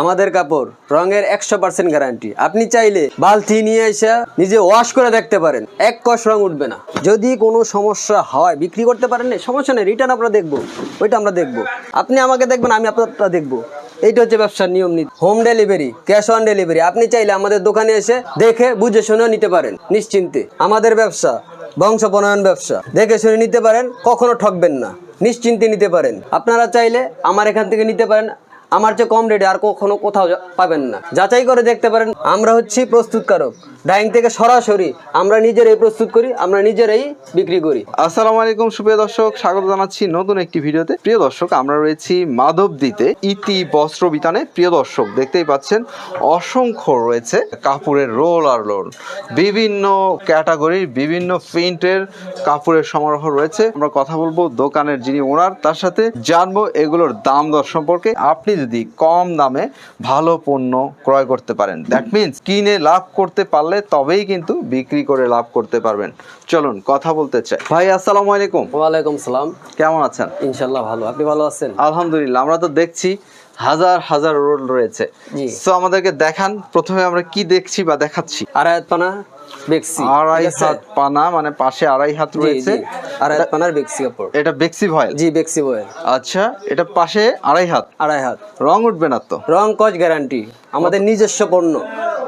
আমাদের কাপড় রঙের একশো পার্সেন্ট গ্যারান্টি আপনি চাইলে বালতি নিয়ে এসে নিজে ওয়াশ করে দেখতে পারেন। এক কষ রং উঠবে না। যদি কোনো সমস্যা হয়, বিক্রি করতে পারেন না সমস্যা নেই রিটার্ন আমরা দেখব। ওইটা আমরা দেখব। আপনি আমাকে দেখবেন, আমি আপনারটা দেখব। এইটা হচ্ছে ব্যবসার নিয়ম নীতি। Home delivery cash on delivery আপনি চাইলে আমাদের দোকানে এসে দেখে, বুঝে শুনে নিতে পারেন। নিশ্চিন্তে। আমাদের ব্যবসা বংশ প্রণয়ন ব্যবসা। দেখে শুনে নিতে পারেন, কখনো ঠকবেন না। নিশ্চিন্তে নিতে পারেন। আপনারা চাইলে আমার এখান থেকে নিতে পারেন। আমার চেয়ে কম রেটে আর কখনো কোথাও পাবেন না। যাচাই করে দেখতে পারেন, আমরা হচ্ছি প্রস্তুতকারক। ডাইং থেকে সরাসরি আমরা নিজেরাই প্রস্তুত করি, আমরা নিজেরাই বিক্রি করি। আসসালামু আলাইকুম, সুপ্রিয় দর্শক, স্বাগত জানাচ্ছি নতুন একটি ভিডিওতে। প্রিয় দর্শক, আমরা রয়েছি মাধবদীতে ইতি বস্ত্র বিতানে। প্রিয় দর্শক, দেখতেই পাচ্ছেন, অসংখ্য রয়েছে কাপড়ের রোল আর রোল বিভিন্ন ক্যাটাগরির বিভিন্ন প্রিন্টের কাপড়ের সমারোহ রয়েছে। আমরা কথা বলব দোকানের যিনি ওনার, তার সাথে জানব এগুলোর দাম দর সম্পর্কে। আপনি যদি কম দামে ভালো পণ্য ক্রয় করতে পারেন দ্যাট মিনস কিনে লাভ করতে পারলে তবেই কিন্তু বিক্রি করে লাভ করতে পারবেন। চলুন কথা বলতে চাই। ভাই আসসালামু আলাইকুম। ওয়ালাইকুম সালাম। কেমন আছেন? ইনশাল্লাহ ভালো। আপনি ভালো আছেন? আলহামদুলিল্লাহ আমরা তো দেখছি হাজার হাজার রোল রয়েছে। তো আমাদেরকে দেখান প্রথমে আমরা কি দেখছি বা দেখাচ্ছি? আড়াই পানা বেক্সি আড়াই হাত পানা মানে পাশে আড়াই হাত রয়েছে। আড়াই হাত পানার বেক্সি কাপড়। এটা বেক্সি ভয়েল? জি বেক্সি ভয়েল। আচ্ছা এটা পাশে আড়াই হাত। আড়াই হাত। রং উঠবে না তো? রং কচ গ্যারান্টি। আমাদের নিজস্ব পণ্য।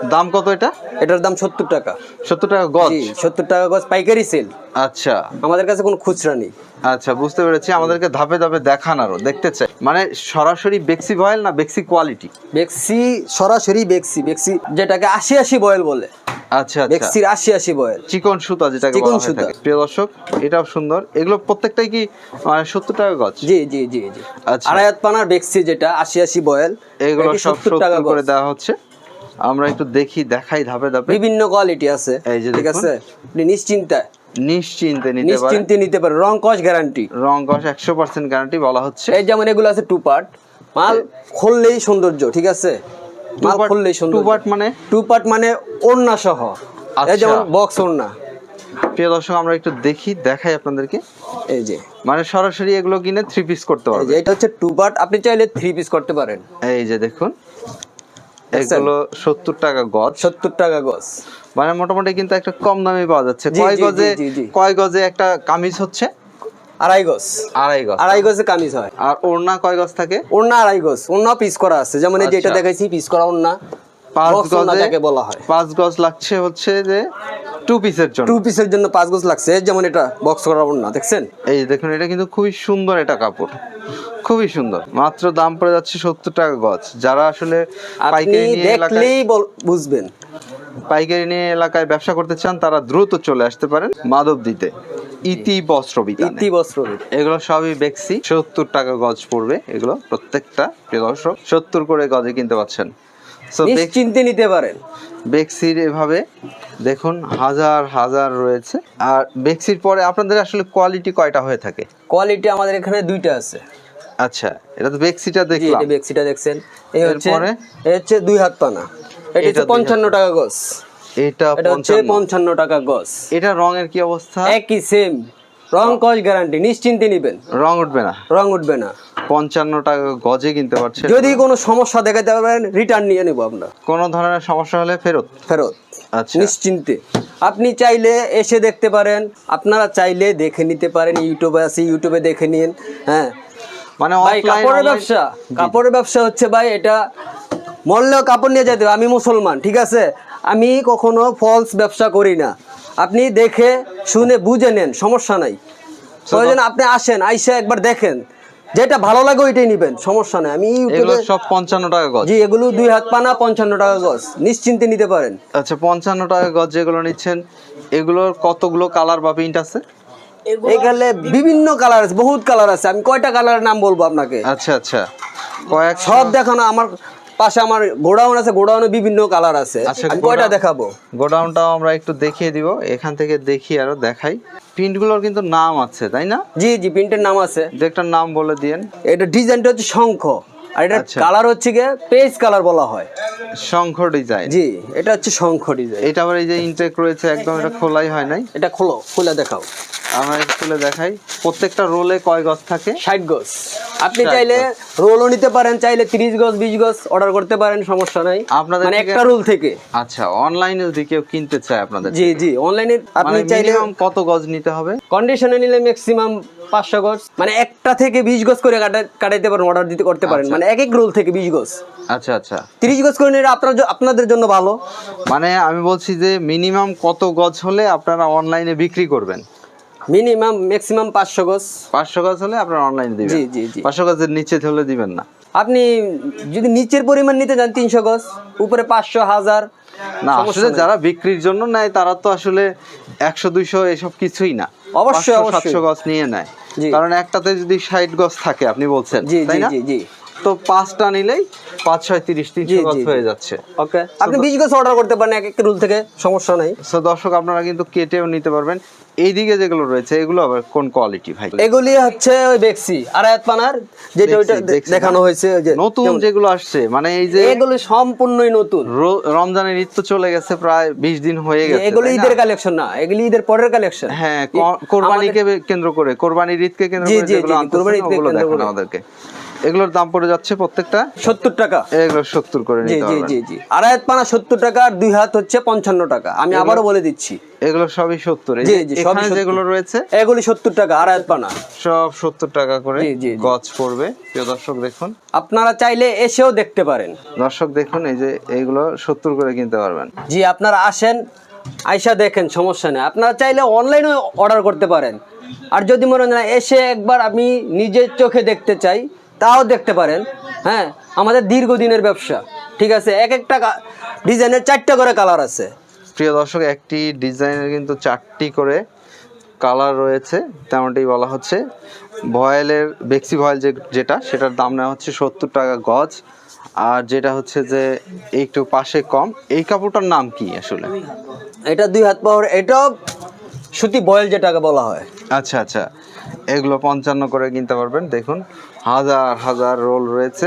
দাম কত এটা? এটার দাম সত্তর টাকা। সত্তর টাকা গজ? সত্তর টাকা গজ পাইকারি সেল। আচ্ছা। আমাদের কাছে কোনো খুচরা নেই। আচ্ছা বুঝতে পেরেছি। আমাদেরকে ধাপে ধাপে দেখান আরও দেখতে চাই। মানে সরাসরি বেক্সি ভয়েল না বেক্সি কোয়ালিটি? বেক্সি সরাসরি বেক্সি বেক্সি যেটাকে আশি আশি বয়েল বলে। আচ্ছা আচ্ছা। বেক্সির আশি আশি বয়েল। চিকন সুতা যেটাকে চিকন সুতা। প্রিয় দর্শক এটাও সুন্দর। এগুলো প্রত্যেকটাই কি মানে সত্তর টাকা গজ? জি জি জি জি। আচ্ছা। পানার বেক্সি যেটা আশি আশি বয়েল এগুলো সব সত্তর টাকা করে দেওয়া হচ্ছে। আমরা একটু দেখি দেখাই ধাপে ধাপে। বিভিন্ন কোয়ালিটি আছে এই যে ঠিক আছে? আপনি নিশ্চিন্তায় নিশ্চিন্তে নিতে পারেন। নিশ্চিন্তে নিতে পারেন। রং কস গ্যারান্টি রং কষ একশো পার্সেন্ট গ্যারান্টি বলা হচ্ছে। এই যেমন এগুলো আছে টু পার্ট মাল খুললেই সৌন্দর্য ঠিক আছে? মাল খুললেই two সৌন্দর্য। part মানে? টু পার্ট মানে ওড়না সহ। আচ্ছা। এই যেমন বক্স ওড়না। প্রিয় দর্শক আমরা একটু দেখি দেখাই আপনাদেরকে। এই যে। মানে সরাসরি এগুলো কিনে থ্রি পিস করতে এই যে পারবে এটা হচ্ছে টু পার্ট আপনি চাইলে থ্রি পিস করতে পারেন। এই যে দেখুন? এগুলো সত্তর টাকা গজ। সত্তর টাকা গজ। মানে মোটামুটি কিন্তু একটা কম দামে পাওয়া যাচ্ছে। কয় গজে। কয় গজে একটা কামিজ হচ্ছে? আড়াই গজ। আড়াই গজ। আড়াই গজে কামিজ হয়। আর ওড়না কয় গজ থাকে? ওড়না আড়াই গজ। ওড়না পিস করা আছে। যেমন যেটা আচ্ছা। দেখাইছি পিস করা ওড়না। পাঁচ গজে বলা হয়। পাঁচ গজ লাগছে হচ্ছে যে টু পিসের জন্য। টু পিসের জন্য পাঁচ গজ লাগছে যেমন এটা বক্স করা ওড়না দেখছেন? এই দেখুন এটা কিন্তু খুবই সুন্দর এটা কাপড় খুবই সুন্দর। মাত্র দাম পড়ে যাচ্ছে সত্তর টাকা গজ। যারা আসলে পাইকারি নিয়ে দেখলেই বুঝবেন। পাইকারি নিয়ে এলাকায় ব্যবসা করতে চান তারা দ্রুত চলে আসতে পারেন মাধব দিতে ইতি বস্ত্র ইতি বস্ত্র এগুলো সবই বেক্সি। সত্তর টাকা গজ পড়বে এগুলো প্রত্যেকটা প্রিয় দর্শক। সত্তর করে গজে কিনতে পাচ্ছেন। নিশ্চিন্তে নিতে পারেন। বেক্সির এভাবে দেখুন হাজার হাজার রয়েছে। আর বেক্সির পরে আপনাদের আসলে কোয়ালিটি কয়টা হয়ে থাকে? কোয়ালিটি আমাদের এখানে দুইটা আছে। আচ্ছা এটা তো বেক্সিটা দেখলাম। এটা বেক্সিটা দেখছেন। এই হচ্ছে? এই হচ্ছে দুই হাত পানা এটা হচ্ছে দুই পঞ্চান্ন টাকা গজ। এটা এটা হচ্ছে পঞ্চান্ন। পঞ্চান্ন টাকা গজ। এটা রঙের কি অবস্থা? একই সেম রং কস গ্যারান্টি নিশ্চিন্তে নিবেন। রং উঠবে না। রং উঠবে না। পঞ্চান্ন টাকা গজে কিনতে পারছে। যদি কোনো সমস্যা দেখাতে পারেন রিটার্ন নিয়ে নেব আমরা। কোনো ধরনের সমস্যা হলে ফেরত। ফেরত। আচ্ছা। নিশ্চিন্তে। আপনি চাইলে এসে দেখতে পারেন আপনারা চাইলে দেখে নিতে পারেন ইউটিউবে আছে ইউটিউবে দেখে নিন হ্যাঁ। মানে ভাই কাপড়ের ব্যবসা কাপড়ের ব্যবসা হচ্ছে ভাই এটা মরলেও কাপড় নিয়ে যেতে হবে। আমি মুসলমান ঠিক আছে? আমি কখনো ফলস ব্যবসা করি না। আপনি দেখে শুনে বুঝে নেন সমস্যা নাই। প্রয়োজন আপনি আসেন আইসা একবার দেখেন। যেটা ভালো লাগে ওইটাই নিবেন সমস্যা নাই। আমি সব পঞ্চান্ন টাকা গজ। জি এগুলো দুই হাত পানা পঞ্চান্ন টাকা গজ। নিশ্চিন্তে নিতে পারেন। আচ্ছা পঞ্চান্ন টাকা গজ যেগুলো নিচ্ছেন এগুলোর কতগুলো কালার বা প্রিন্ট আছে? এখানে বিভিন্ন কালার আছে বহুত কালার আছে। আমি কয়টা কালারের নাম বলব আপনাকে? আচ্ছা আচ্ছা। কয়েক সব দেখানো আমার পাশে আমার গোডাউন আছে গোডাউনে বিভিন্ন কালার আছে। আচ্ছা, আমি কয়টা দেখাবো? গোডাউনটাও আমরা একটু দেখিয়ে দিব এখান থেকে দেখি আরও দেখাই। প্রিন্টগুলোর কিন্তু নাম আছে তাই না? জি জি প্রিন্টের নাম আছে। একটা নাম বলে দিয়েন। এটা ডিজাইনটা হচ্ছে শঙ্খ আর এটা আচ্ছা। কালার হচ্ছে গিয়ে পেজ কালার বলা হয়। শঙ্খ ডিজাইন। জি এটা হচ্ছে শঙ্খ ডিজাইন। এটা আবার এই যে ইনটেক রয়েছে একদম এটা খোলাই হয় নাই? এটা খোলো খুলে দেখাও। আমরা খুলে দেখাই। প্রত্যেকটা রোলে কয় গজ থাকে? ষাট গজ। আপনি 60 চাইলে রোলও নিতে পারেন চাইলে তিরিশ গজ বিশ গজ অর্ডার করতে পারেন সমস্যা নাই। আপনাদের মানে একটা রোল থেকে। আচ্ছা অনলাইনে যদি কেউ কিনতে চায় আপনাদের জি জি অনলাইনে আপনি মানে চাইলে কত গজ নিতে হবে? কন্ডিশনে নিলে ম্যাক্সিমাম পাঁচশো গজ। মানে একটা থেকে বিশ গজ করে কাটা- কাটাইতে পারেন অর্ডার দিতে করতে পারেন। মানে এক এক রোল থেকে বিশ গজ। আচ্ছা আচ্ছা। তিরিশ গজ করে নিলে আপনার আপনাদের জন্য ভালো। মানে আমি বলছি যে মিনিমাম কত গজ হলে আপনারা অনলাইনে বিক্রি করবেন? মিনিমাম ম্যাক্সিমাম পাঁচশো গজ। পাঁচশো গজ হলে আপনারা অনলাইনে দিবেন। জি, জি, জি। পাঁচশো গজের নিচে হলে দিবেন না। আপনি যদি নিচের পরিমাণ নিতে চান তিনশো গজ উপরে পাঁচশো হাজার না আসলে যারা বিক্রির জন্য নেয় তারা তো আসলে একশো দুইশো এসব কিছুই না। অবশ্যই, 500, অবশ্যই। 700 গজ নিয়ে নেয়। কারণ একটাতে যদি ষাট গজ থাকে আপনি বলছেন তাই জি জি জি। তো পাঁচটা নিলেই পাঁচ ছয় তিরিশ তিনশো গজ হয়ে যাচ্ছে। ওকে আপনি বিশ গজ অর্ডার করতে পারেন এক এক রুল থেকে সমস্যা নাই। সো দর্শক আপনারা কিন্তু কেটেও নিতে পারবেন। এইদিকে যেগুলো রয়েছে এগুলো আবার কোন কোয়ালিটি ভাই? এগুলি হচ্ছে ওই বেক্সি আড়ায়াত পানার যেটা ওইটা। দেখানো হয়েছে যে নতুন যেগুলো আসছে মানে এই যে এগুলি সম্পূর্ণই নতুন। রমজানের ঈদ তো চলে গেছে প্রায় বিশ দিন হয়ে গেছে এগুলো ঈদের কালেকশন না এগুলি ঈদের পরের কালেকশন হ্যাঁ কোরবানিকে কেন্দ্র করে কোরবানির ঈদকে কেন্দ্র করে যেগুলো ওগুলো। আমাদেরকে। এগুলোর দাম পড়ে যাচ্ছে প্রত্যেকটা? সত্তর টাকা। এগুলো সত্তর করে জি জি জি জি। আড়ায়াত পানা সত্তর টাকা আর দুই হাত হচ্ছে পঞ্চান্ন টাকা। আমি আবারও বলে দিচ্ছি। এগুলো সবই সত্তর। জি, জি, সবই যেগুলো রয়েছে? এগুলি সত্তর টাকা আড়ায়াত পানা। সব সত্তর টাকা করে। গজ পড়বে। প্রিয় দর্শক দেখুন। আপনারা চাইলে এসেও দেখতে পারেন। দর্শক দেখুন এই যে এইগুলো সত্তর করে কিনতে পারবেন। জি আপনারা আসেন আইসা দেখেন সমস্যা নেই। আপনারা চাইলে অনলাইনে অর্ডার করতে পারেন। আর যদি মনে হয় এসে একবার আমি নিজের চোখে দেখতে চাই তাও দেখতে পারেন হ্যাঁ? আমাদের দীর্ঘদিনের ব্যবসা ঠিক আছে? এক একটা ডিজাইনের চারটা করে কালার আছে। প্রিয় দর্শক একটি ডিজাইনের কিন্তু চারটি করে কালার রয়েছে তেমনটি বলা হচ্ছে। ভয়েলের বেক্সি ভয়েল যে যেটা সেটার দাম নেওয়া হচ্ছে সত্তর টাকা গজ। আর যেটা হচ্ছে যে একটু পাশে কম এই কাপড়টার নাম কি আসলে? এটা দুই হাত পাওয়ার এটাও সুতি বয়েল যেটাকে বলা হয়। আচ্ছা আচ্ছা। এগুলো পঞ্চান্ন করে কিনতে পারবেন। দেখুন হাজার হাজার রোল রয়েছে।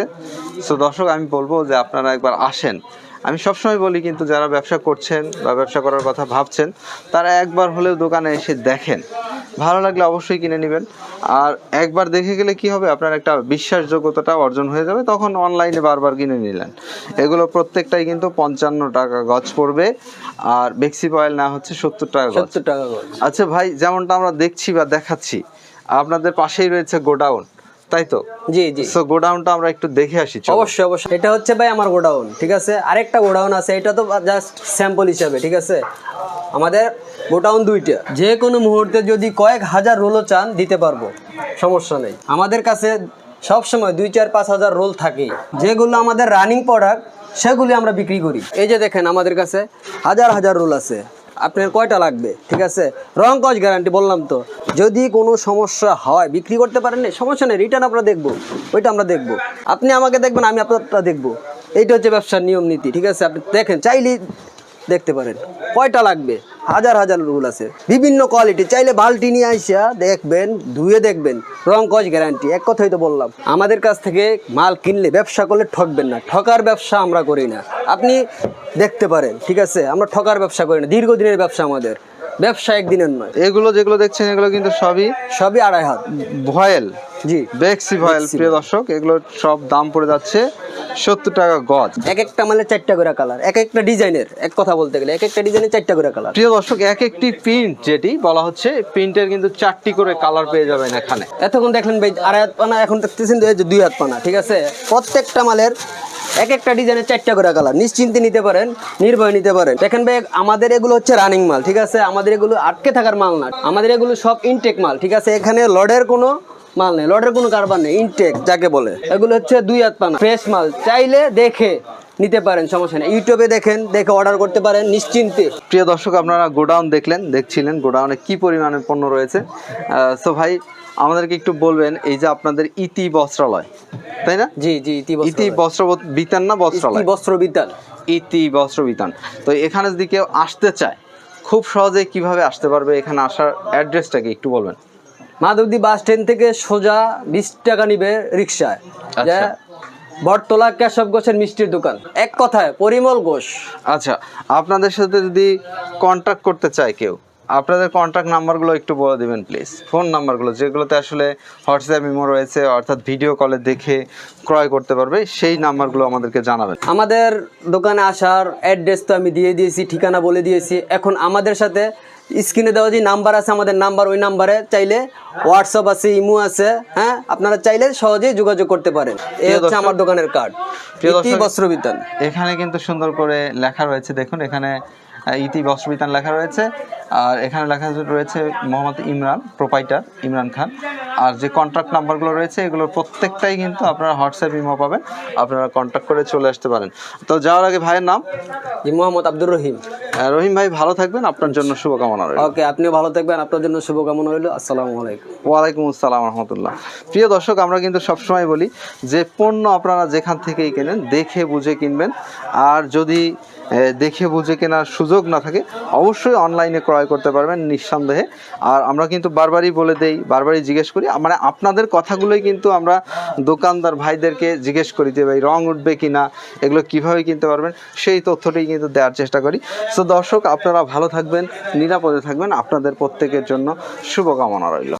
সো দর্শক আমি বলব যে আপনারা একবার আসেন। আমি সবসময় বলি কিন্তু যারা ব্যবসা করছেন বা ব্যবসা করার কথা ভাবছেন তারা একবার হলেও দোকানে এসে দেখেন। ভালো লাগলে অবশ্যই কিনে নেবেন। আর একবার দেখে গেলে কি হবে? আপনার একটা বিশ্বাসযোগ্যতাটা অর্জন হয়ে যাবে। তখন অনলাইনে বারবার কিনে নিলেন। এগুলো প্রত্যেকটাই কিন্তু পঞ্চান্ন টাকা গজ পড়বে। আর বেক্সি পয়েল না হচ্ছে সত্তর টাকা সত্তর টাকা আচ্ছা ভাই যেমনটা আমরা দেখছি বা দেখাচ্ছি আপনাদের পাশেই রয়েছে গোডাউন তাই তো? জি জি। সো গোডাউনটা আমরা একটু দেখে আসি অবশ্যই অবশ্যই। এটা হচ্ছে ভাই আমার গোডাউন ঠিক আছে? আরেকটা গোডাউন আছে এটা তো জাস্ট স্যাম্পল হিসাবে ঠিক আছে? আমাদের গোডাউন দুইটা। যে কোনো মুহূর্তে যদি কয়েক হাজার রোলও চান দিতে পারব। সমস্যা নেই। আমাদের কাছে সব সময় দুই চার পাঁচ হাজার রোল থাকেই যেগুলো আমাদের রানিং প্রোডাক্ট সেগুলি আমরা বিক্রি করি। এই যে দেখেন আমাদের কাছে হাজার হাজার রোল আছে। আপনার কয়টা লাগবে? ঠিক আছে? রং কজ গ্যারান্টি বললাম তো। যদি কোনো সমস্যা হয়, বিক্রি করতে পারেন সমস্যা নেই রিটার্ন আমরা দেখব। ওইটা আমরা দেখব। আপনি আমাকে দেখবেন, আমি আপনারটা দেখব। এইটা হচ্ছে ব্যবসার নিয়ম নীতি, ঠিক আছে? আপনি দেখেন, চাইলেই দেখতে পারেন। কয়টা লাগবে? হাজার হাজার রুল আছে। বিভিন্ন কোয়ালিটি চাইলে বালতি নিয়ে আইসা দেখবেন ধুয়ে দেখবেন। রং কজ গ্যারান্টি এক কথাই তো বললাম। আমাদের কাছ থেকে মাল কিনলে ব্যবসা করলে ঠকবেন না। ঠকার ব্যবসা আমরা করি না। আপনি দেখতে পারেন ঠিক আছে? আমরা ঠকার ব্যবসা করি না। দীর্ঘদিনের ব্যবসা আমাদের। ব্যবসা একদিনের নয়। এগুলো যেগুলো দেখছেন এগুলো কিন্তু সবই সবই আড়াই হাত। ভয়েল। জি। বেক্সি ভয়েল প্রিয় দর্শক এগুলো সব দাম পড়ে যাচ্ছে। সত্তর টাকা গজ। এক একটা মালে চারটা করে কালার এক একটা ডিজাইনের এক কথা বলতে গেলে এক একটা ডিজাইনের চারটা করে কালার প্রিয় দর্শক এক একটি প্রিন্ট যেটি বলা হচ্ছে প্রিন্টের কিন্তু চারটি করে কালার পেয়ে যাবেন এখানে। এতক্ষণ দেখলেন ভাই আড়াই হাত পানা এখন দেখতেছেন দুই হাত পানা ঠিক আছে? প্রত্যেকটা মালের এক একটা ডিজাইনের চারটা করে কালার নিশ্চিন্তে নিতে পারেন নির্ভয় নিতে পারেন। দেখেন ভাই আমাদের এগুলো হচ্ছে রানিং মাল ঠিক আছে? আমাদের এগুলো আটকে থাকার মাল না। আমাদের এগুলো সব ইনটেক মাল ঠিক আছে? এখানে লডের কোনো মাল নেই লডের কোনো কারবার নেই ইনটেক যাকে বলে। এগুলো হচ্ছে দুই হাত পানা ফ্রেশ মাল। চাইলে দেখে নিতে পারেন সমস্যা নেই। ইউটিউবে দেখেন দেখে অর্ডার করতে পারেন নিশ্চিন্তে। প্রিয় দর্শক আপনারা গোডাউন দেখলেন দেখছিলেন গোডাউনে কি পরিমাণে পণ্য রয়েছে। সো ভাই আমাদেরকে একটু বলবেন এই যে আপনাদের ইতি বস্ত্রালয় তাই না? জি জি ইতি বস্ত্র ইতি বস্ত্র বিতান না বস্ত্রালয়? ইতি বস্ত্র বিদ্যান ইতি বস্ত্র বিতান। তো এখানে যদি কেউ আসতে চায় খুব সহজে কীভাবে আসতে পারবে? এখানে আসার অ্যাড্রেসটাকে একটু বলবেন। মাধবদী বাস স্ট্যান্ড থেকে সোজা বিশ টাকা নিবে রিক্সায় আচ্ছা। বটতলা কেশব ঘোষের মিষ্টির দোকান। এক কথায় পরিমল ঘোষ। আচ্ছা আপনাদের সাথে যদি কন্ট্যাক্ট করতে চায় কেউ আপনাদের কন্ট্যাক্ট নাম্বারগুলো একটু বলে দেবেন প্লিজ ফোন নাম্বারগুলো যেগুলোতে আসলে হোয়াটসঅ্যাপ ইমো রয়েছে অর্থাৎ ভিডিও কলে দেখে ক্রয় করতে পারবে সেই নাম্বারগুলো আমাদেরকে জানাবেন। আমাদের দোকানে আসার অ্যাড্রেস তো আমি দিয়ে দিয়েছি ঠিকানা বলে দিয়েছি। এখন আমাদের সাথে স্ক্রিনে দেওয়া যে নাম্বার আছে আমাদের নাম্বার ওই নাম্বারে চাইলে হোয়াটসঅ্যাপ আছে ইমো আছে হ্যাঁ? আপনারা চাইলে সহজেই যোগাযোগ করতে পারেন। এই হচ্ছে আমার দোকানের কার্ড বস্ত্র বিতান এখানে কিন্তু সুন্দর করে লেখা রয়েছে দেখুন এখানে ইতি বস্ত্রবিতান লেখা রয়েছে। আর এখানে লেখা রয়েছে মোহাম্মদ ইমরান প্রোপাইটার ইমরান খান। আর যে কন্ট্যাক্ট নাম্বারগুলো রয়েছে এগুলোর প্রত্যেকটাই কিন্তু আপনারা হোয়াটসঅ্যাপ ইমো পাবেন। আপনারা কন্ট্যাক্ট করে চলে আসতে পারেন। তো যাওয়ার আগে ভাইয়ের নাম? জি মোহাম্মদ আব্দুর রহিম। রহিম ভাই ভালো থাকবেন। আপনার জন্য শুভকামনা রইল। ওকে আপনিও ভালো থাকবেন। আপনার জন্য শুভকামনা রইল। আসসালামু আলাইকুম। ওয়ালাইকুম আসসালাম রহমতুল্লাহ। প্রিয় দর্শক আমরা কিন্তু সবসময় বলি যে পণ্য আপনারা যেখান থেকেই কেনেন দেখে বুঝে কিনবেন। আর যদি দেখে বুঝে কেনার সুযোগ না থাকে, অবশ্যই অনলাইনে ক্রয় করতে পারবেন নিঃসন্দেহে। আর আমরা কিন্তু বারবারই বলে দেই, বারবারই জিজ্ঞেস করি মানে আপনাদের কথাগুলোই কিন্তু আমরা দোকানদার ভাইদেরকে জিজ্ঞেস করি যে, ভাই, রং উঠবে কি না? এগুলো কীভাবে কিনতে পারবেন? সেই তথ্যটি কিন্তু দেওয়ার চেষ্টা করি। তো দর্শক, আপনারা ভালো থাকবেন, নিরাপদে থাকবেন। আপনাদের প্রত্যেকের জন্য শুভকামনা রইল।